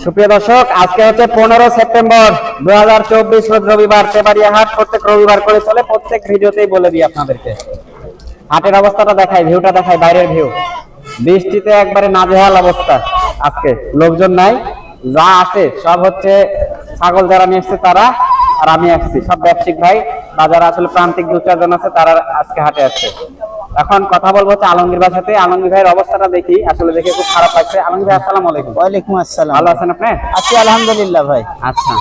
সুপ্রিয় দর্শক, আজকে হচ্ছে পনেরো সেপ্টেম্বর দু হাজার চব্বিশ রবিবার, তেবাড়িয়া হাট প্রত্যেক রবিবার করে চলে, প্রত্যেক ভিডিওতেই বলে দিই আপনাদেরকে। হাটের অবস্থাটা দেখাই, ভিউটা দেখাই, বাইরের ভিউ। বৃষ্টিতে একবারে নাজেহাল অবস্থা আজকে। লোকজন নাই, যা আছে সব হচ্ছে ছাগল যারা নিয়ে এসছে তারা আর আমি আসছি। সব ব্যবসায়িক ভাই বা যারা আসলে প্রান্তিক দু চারজন আছে, তারা আজকে হাটে আসছে। এখন কথা বলব হচ্ছে আলমগীর ভাইয়ের সাথে। আলমগীর ভাইয়ের অবস্থাটা দেখি আসলে দেখে খুব খারাপ লাগছে। আলমগীর ভাই আসসালামু আলাইকুম। ওয়ালাইকুম আসসালাম। ভালো আছেন আপনি? আছি আলহামদুলিল্লাহ ভাই। আচ্ছা।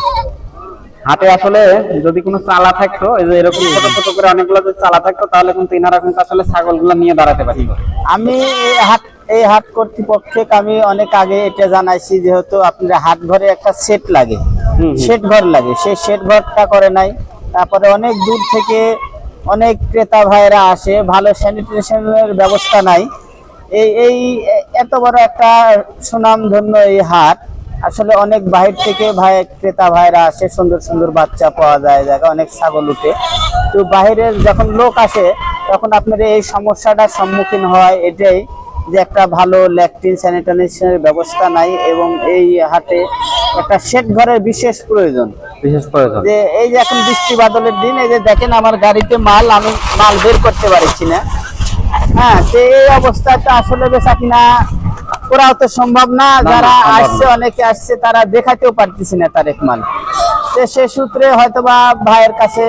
হাটে আসলে যদি কোনো চালা থাকতো এই যে এরকম ছোট ছোট করে অনেকগুলো যদি চালা থাকতো তাহলে কিন্তু ইনারা কিন্তু আসলে ছাগলগুলো নিয়ে দাঁড়াতে পারত। আমি এই হাট এই হাট কর্তৃপক্ষকে আমি অনেক আগে এটা জানাইছি যেহেতু আপনার হাট ঘরে একটা সেট লাগে। সেট ঘর লাগে। সেই সেট ঘরটা করে নাই। তারপরে অনেক দূর থেকে অনেক ক্রেতা ভাইরা আসে, ভালো স্যানিটেশনের ব্যবস্থা নাই। এই এই, এত বড় একটা সুনামধন্য এই হাট, আসলে অনেক বাহির থেকে ভাই, ক্রেতা ভাইরা আসে, সুন্দর সুন্দর বাচ্চা পাওয়া যায়, জায়গা, অনেক ছাগল উঠে। তো বাহিরের যখন লোক আসে, তখন আপনার এই সমস্যাটার সম্মুখীন হয় এটাই যে একটা ভালো ল্যাকটিন স্যানিটাইজেশনের ব্যবস্থা নাই এবং এই হাটে একটা শেড ঘরের বিশেষ প্রয়োজন। বিশেষ প্রয়োজন। যে এই যে এখন বৃষ্টি বাদলের দিন এই যে দেখেন আমার গাড়িতে মাল আমি মাল বের করতে পারছি না। হ্যাঁ তো এই অবস্থাটা আসলে বেচা কিনা করাও তো সম্ভব না। যারা আসছে অনেকে আসছে তারা দেখাতেও পারতেছি না তারেক মাল। তো সে সূত্রে হয়তোবা ভাইয়ের কাছে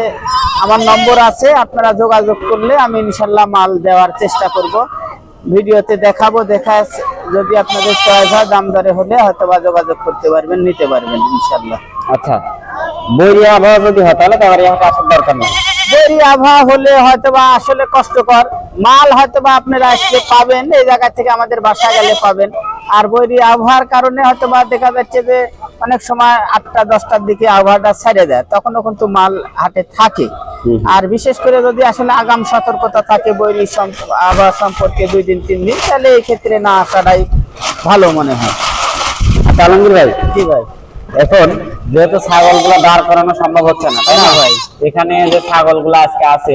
আমার নম্বর আছে আপনারা যোগাযোগ করলে আমি ইনশাল্লাহ মাল দেওয়ার চেষ্টা করব। ভিডিওতে দেখাবো দেখা যদি আপনাদের চয়েস হয় দাম দরে হলে হয়তো বা যোগাযোগ করতে পারবেন নিতে পারবেন ইনশাল্লাহ আচ্ছা। বইয়া আবহাওয়া যদি হয় তাহলে তোমার এখানে আসার দরকার নেই। দেরি আবহাওয়া হলে হয়তো বা আসলে কষ্টকর। মাল হয়তো বা আপনারা আজকে পাবেন এই জায়গা থেকে আমাদের বাসা গেলে পাবেন। আর বৈরী আবহাওয়ার কারণে হয়তো বা দেখা যাচ্ছে যে অনেক সময় আটটা দশটার দিকে আবহাওয়াটা ছেড়ে দেয়। তখনও কিন্তু মাল হাটে থাকে। আর বিশেষ করে যদি আসলে আগাম সতর্কতা থাকে বৈরী আবহাওয়া সম্পর্কে দুই দিন তিন দিন তাহলে এই ক্ষেত্রে না আসাটাই ভালো মনে হয়। আচ্ছা আলমগীর ভাই। কি ভাই। এখন যেহেতু ছাগলগুলো দাঁড় করানো সম্ভব হচ্ছে না তাই না ভাই। এখানে যে ছাগলগুলো আজকে আছে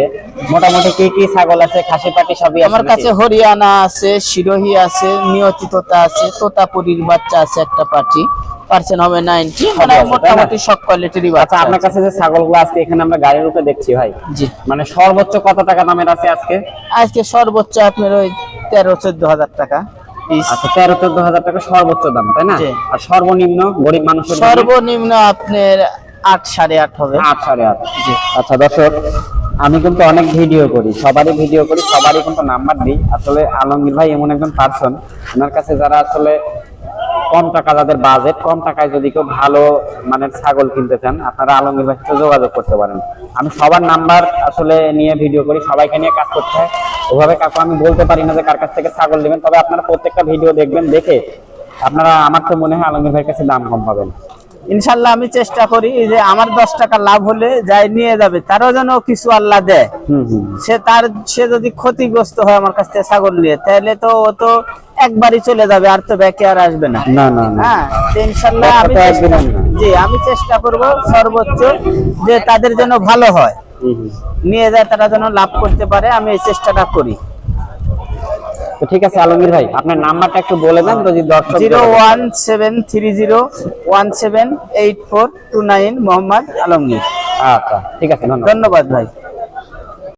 মোটামুটি কি কি ছাগল আছে খাসি পাটি সবই আমার কাছে হরিয়ানা আছে শিরোহী আছে নিয়তি তোতা আছে তোতাপুরির বাচ্চা আছে একটা পার্টি পার্সেন্ট হবে নাইনটি মানে? মোটামুটি সব কোয়ালিটিরই আচ্ছা আপনার কাছে যে ছাগলগুলো আজকে এখানে আমরা গাড়ির উপরে দেখছি ভাই জি মানে সর্বোচ্চ কত টাকা দামের আছে আজকে আজকে সর্বোচ্চ আপনার ওই তেরো চোদ্দ হাজার টাকা। আচ্ছা তেরো চোদ্দ হাজার টাকা সর্বোচ্চ দাম তাই না? আর সর্বনিম্ন গরিব মানুষের সর্বনিম্ন আপনার আট সাড়ে আট হবে। আট সাড়ে আট। আচ্ছা দর্শক আমি কিন্তু অনেক ভিডিও করি সবারই ভিডিও করি সবারই কিন্তু নাম্বার দিই। আসলে আলমগীর ভাই এমন একজন পার্সন ওনার কাছে যারা আসলে কম টাকা যাদের বাজেট কম টাকায় যদি কেউ ভালো মানের ছাগল কিনতে চান আপনারা আলমগীর ভাইয়ের সাথে যোগাযোগ করতে পারেন। আমি সবার নাম্বার আসলে নিয়ে ভিডিও করি সবাইকে নিয়ে কাজ করতে হয়। ওভাবে কাকু আমি বলতে পারি না যে কার কাছ থেকে ছাগল নেবেন তবে আপনারা প্রত্যেকটা ভিডিও দেখবেন দেখে আপনারা আমার তো মনে হয় আলমগীর ভাইয়ের কাছে দাম কম পাবেন। ইনশাল্লাহ আমি চেষ্টা করি যে আমার দশ টাকা লাভ হলে যাই নিয়ে যাবে তারও যেন কিছু আল্লাহ দেয়। সে তার সে যদি ক্ষতিগ্রস্ত হয় আমার কাছ থেকে ছাগল নিয়ে তাহলে তো ও তো একবারই চলে যাবে আর তো ব্যাকে আর আসবে না। না না হ্যাঁ তো ইনশাল্লাহ আমি। জি আমি চেষ্টা করব সর্বোচ্চ যে তাদের জন্য ভালো হয়। নিয়ে যায় তারা যেন লাভ করতে পারে আমি এই চেষ্টাটা করি। তো ঠিক আছে আলমগীর ভাই আপনার নাম্বারটা একটু বলে দেন যদি দর্শক zero one seven three zero one seven eight four two nine Mohammad Alamgir. আচ্ছা ঠিক আছে ধন্যবাদ। ধন্যবাদ ভাই।